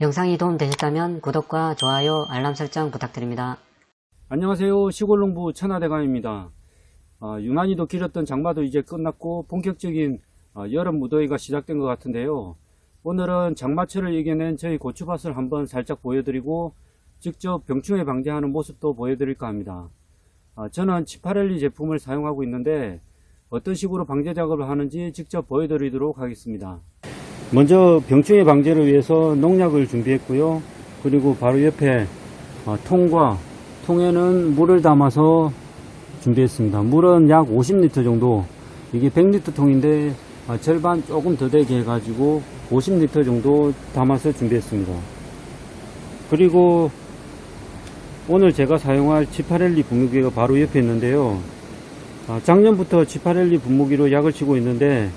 영상이 도움되셨다면 구독과 좋아요, 알람 설정 부탁드립니다. 안녕하세요. 시골농부 천하대감입니다. 아, 유난히도 길었던 장마도 이제 끝났고 본격적인 아, 여름 무더위가 시작된 것 같은데요. 오늘은 장마철을 이겨낸 저희 고추밭을 한번 살짝 보여드리고 직접 병충해 방지하는 모습도 보여드릴까 합니다. 아, 저는 치파렐리 제품을 사용하고 있는데 어떤 식으로 방제 작업을 하는지 직접 보여드리도록 하겠습니다. 먼저 병충해 방제를 위해서 농약을 준비했고요. 그리고 바로 옆에 아, 통과 통에는 물을 담아서 준비했습니다. 물은 약 50리터 정도 이게 100리터 통인데 아, 절반 조금 더 되게 해가지고 50리터 정도 담아서 준비했습니다. 그리고 오늘 제가 사용할 치파렐리 분무기가 바로 옆에 있는데요. 아, 작년부터 치파렐리 분무기로 약을 치고 있는데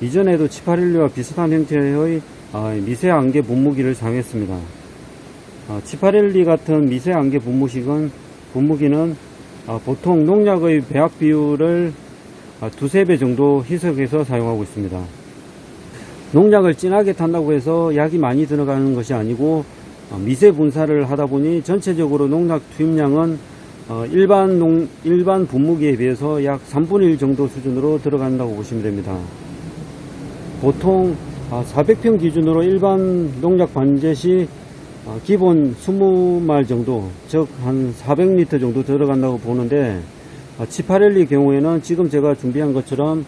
이전에도 치파렐리와 비슷한 형태의 아, 미세 안개 분무기를 사용했습니다. 아, 치파렐리 같은 미세 안개 분무식은 분무기는 아, 보통 농약의 배합 비율을 아, 두세 배 정도 희석해서 사용하고 있습니다. 농약을 진하게 탄다고 해서 약이 많이 들어가는 것이 아니고 어, 미세 분사를 하다 보니 전체적으로 농약 투입량은 어, 일반 농 일반 분무기에 비해서 약 3분의 1 정도 수준으로 들어간다고 보시면 됩니다. 보통 400평 기준으로 일반 농약 관제 시 어, 기본 20말 정도, 즉 한 400리터 정도 들어간다고 보는데 어, 치파렐리 경우에는 지금 제가 준비한 것처럼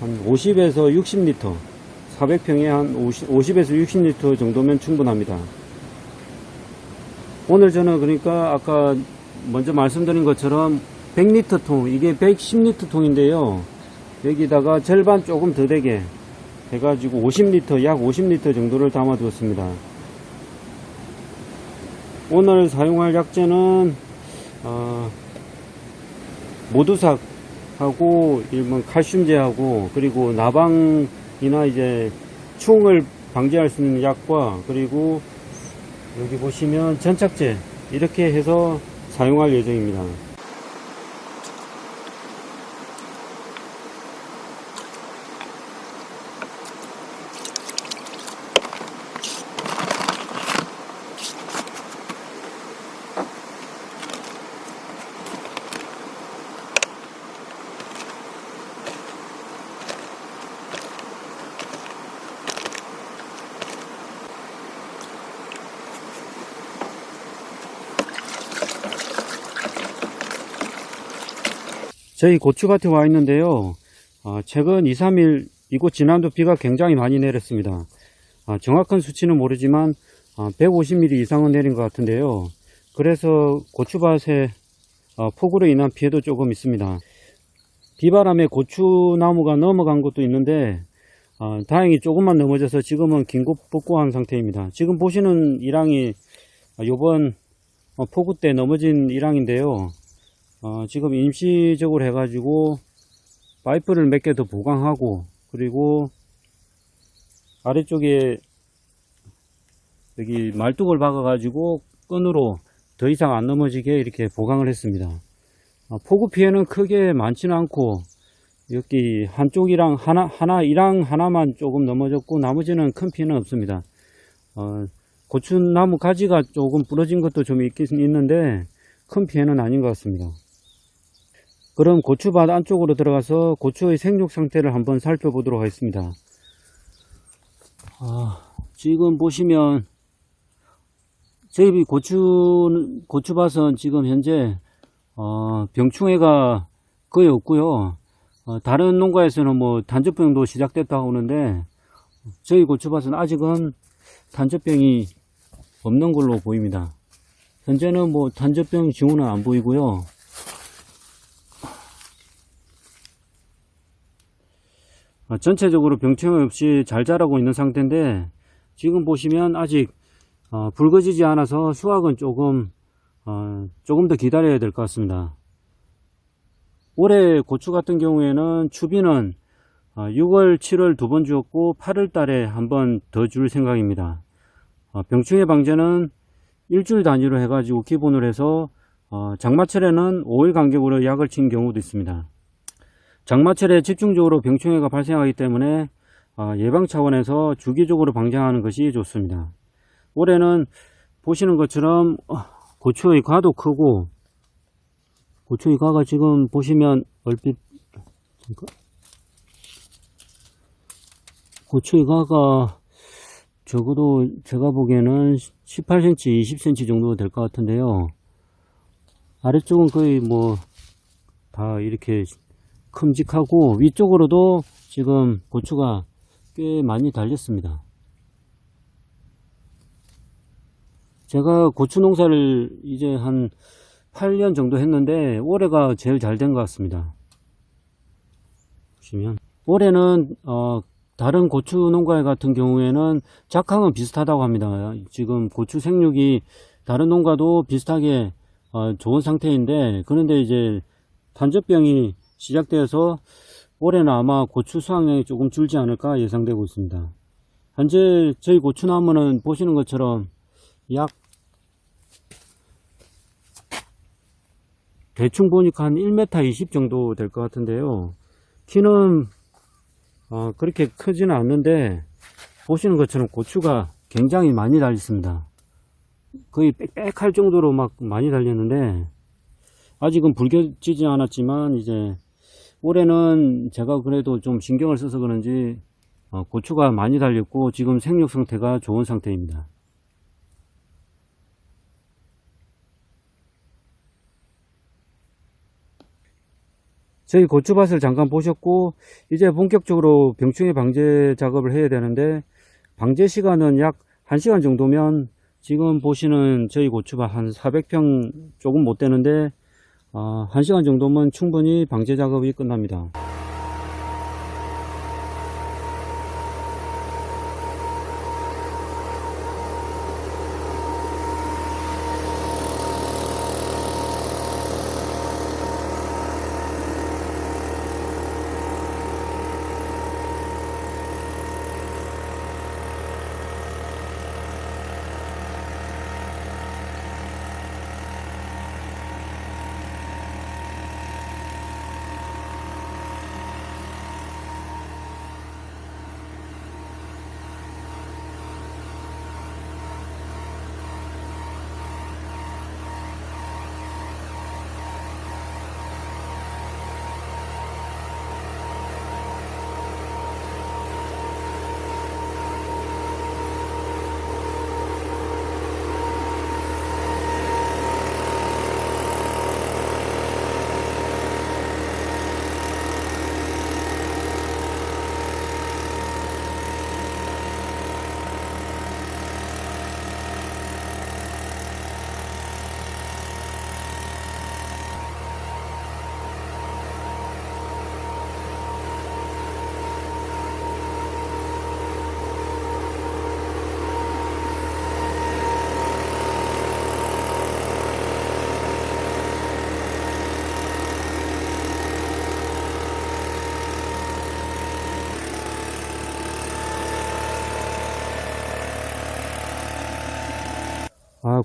한 50에서 60리터, 400평에 한 50, 50에서 60리터 정도면 충분합니다. 오늘 저는 그러니까 아까 먼저 말씀드린 것처럼 100리터 통, 이게 110리터 통인데요. 여기다가 절반 조금 더 되게 해가지고 50리터, 약 50리터 정도를 담아두었습니다. 오늘 사용할 약재는 어, 모두삭하고 일본 칼슘제하고 그리고 나방이나 이제 충을 방지할 수 있는 약과 그리고 여기 보시면 전착제 이렇게 해서 사용할 예정입니다. 저희 고추밭에 와 있는데요. 어, 최근 2, 3일 이곳 지난도 비가 굉장히 많이 내렸습니다. 아, 정확한 수치는 모르지만 150mm 이상은 내린 것 같은데요. 그래서 고추밭에 어, 폭우로 인한 피해도 조금 있습니다. 비바람에 고추나무가 넘어간 것도 있는데 어, 다행히 조금만 넘어져서 지금은 긴급 복구한 상태입니다. 지금 보시는 이랑이 요번 폭우 때 넘어진 이랑인데요. 어, 지금 임시적으로 해가지고 파이프를 몇 개 더 보강하고 그리고 아래쪽에 여기 말뚝을 박아 가지고 끈으로 더 이상 안 넘어지게 이렇게 보강을 했습니다. 어, 폭우 피해는 크게 많지는 않고 여기 한쪽이랑 하나 하나 이랑 하나만 조금 넘어졌고 나머지는 큰 피해는 없습니다. 어, 고추나무 가지가 조금 부러진 것도 좀 있긴 있는데 큰 피해는 아닌 것 같습니다. 그럼 고추밭 안쪽으로 들어가서 고추의 생육 상태를 한번 살펴보도록 하겠습니다. 아, 지금 보시면 저희 고추 고추밭은 지금 현재 어, 병충해가 거의 없고요. 어, 다른 농가에서는 뭐 단접병도 시작됐다고 하는데 저희 고추밭은 아직은 단접병이 없는 걸로 보입니다. 현재는 뭐 단접병 징후는 안 보이고요. 전체적으로 병충해 없이 잘 자라고 있는 상태인데 지금 보시면 아직 어, 붉어지지 않아서 수확은 조금 어, 조금 더 기다려야 될 것 같습니다. 올해 고추 같은 경우에는 추비는 6월, 7월 두 번 주었고 8월 달에 한 번 더 줄 생각입니다. 병충해 방제는 일주일 단위로 해가지고 기본으로 해서 장마철에는 5일 간격으로 약을 친 경우도 있습니다. 장마철에 집중적으로 병충해가 발생하기 때문에 어, 예방 차원에서 주기적으로 방제하는 것이 좋습니다. 올해는 보시는 것처럼 어, 고추의 가도 크고 고추의 가가 지금 보시면 얼핏 잠깐. 고추의 가가 적어도 제가 보기에는 18cm, 20cm 정도 될 것 같은데요. 아래쪽은 거의 뭐 다 이렇게 큼직하고 위쪽으로도 지금 고추가 꽤 많이 달렸습니다. 제가 고추 농사를 이제 한 8년 정도 했는데 올해가 제일 잘 된 것 같습니다. 보시면 올해는 어, 다른 고추 농가 같은 경우에는 작황은 비슷하다고 합니다. 지금 고추 생육이 다른 농가도 비슷하게 어, 좋은 상태인데 그런데 이제 단접병이 시작되어서 올해는 아마 고추 수확량이 조금 줄지 않을까 예상되고 있습니다. 현재 저희 고추나무는 보시는 것처럼 약 대충 보니까 한 1m 20 정도 될 것 같은데요. 키는 어, 그렇게 크지는 않는데 보시는 것처럼 고추가 굉장히 많이 달렸습니다. 거의 빽빽할 정도로 막 많이 달렸는데 아직은 불겨지지 않았지만 이제 올해는 제가 그래도 좀 신경을 써서 그런지 어, 고추가 많이 달렸고 지금 생육 상태가 좋은 상태입니다. 저희 고추밭을 잠깐 보셨고 이제 본격적으로 병충해 방제 작업을 해야 되는데 방제 시간은 약 1시간 정도면 지금 보시는 저희 고추밭 한 400평 조금 못 되는데 어, 1시간 정도면 충분히 방제 작업이 끝납니다.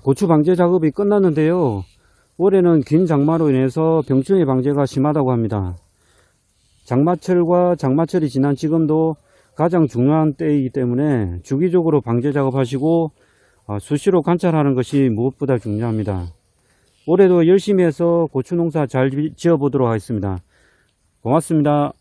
고추 방제 작업이 끝났는데요. 올해는 긴 장마로 인해서 병충해 방제가 심하다고 합니다. 장마철과 장마철이 지난 지금도 가장 중요한 때이기 때문에 주기적으로 방제 작업하시고 아, 수시로 관찰하는 것이 무엇보다 중요합니다. 올해도 열심히 해서 고추 농사 잘 지어 보도록 하겠습니다. 고맙습니다.